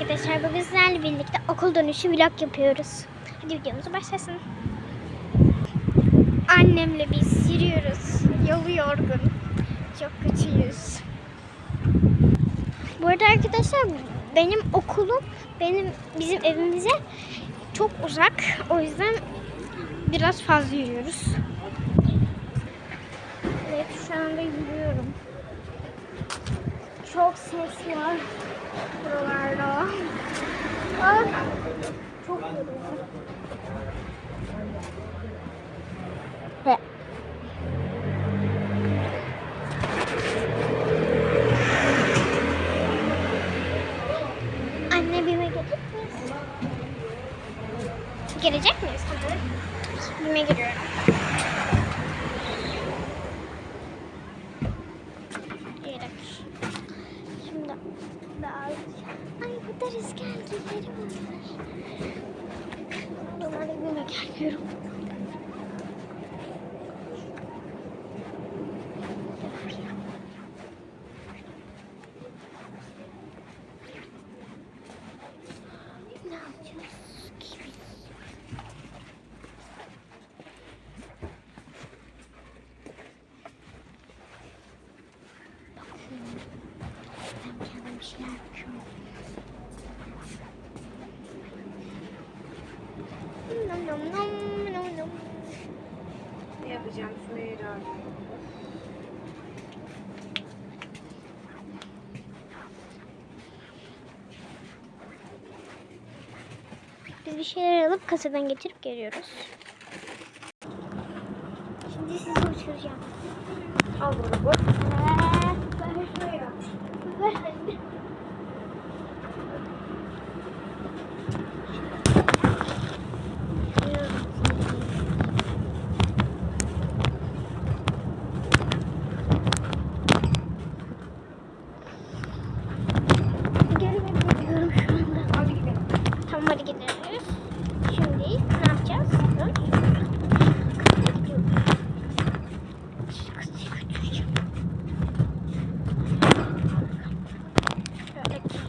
arkadaşlar. Bugün sizlerle birlikte okul dönüşü vlog yapıyoruz. Hadi videomuza başlasın. Annemle biz yürüyoruz. Yolu yorgun. Çok kötüyüz. Bu arada arkadaşlar benim okulum benim bizim evimize çok uzak. O yüzden biraz fazla yürüyoruz. Evet şu anda yürüyorum. Ses var buralarda. Ah, çok yoruldum. Ve Anne bime gelecek miyiz? Gelecek miyiz? Tamam. Ay bu da rüzgar giyleri var. Normalde bime gelmiyorum. Ne yapacağım Sümeyra? Biz bir şeyler alıp kasadan getirip geliyoruz. Şimdi sizi uçuracağım. Al bunu bu. Görmek istiyorum şu anda. Hadi gidelim. Tamam hadi gidiyoruz. Şimdi ne yapacağız? Dur. Kızı götüreceğim. Şöyle geliyor.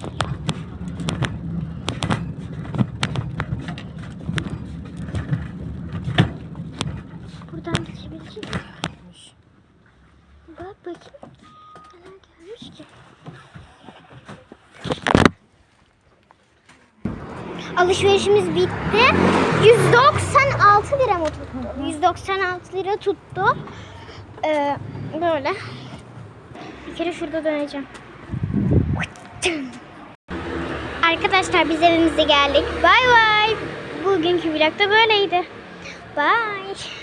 Buradan miyim? Bak bakayım. Neler gelmiş ki? Alışverişimiz bitti. 196 lira mı tuttu? 196 lira tuttu. Ee, böyle. Bir kere şurada döneceğim. Arkadaşlar biz evimize geldik. Bay bay. Bugünkü vlog da böyleydi. Bye.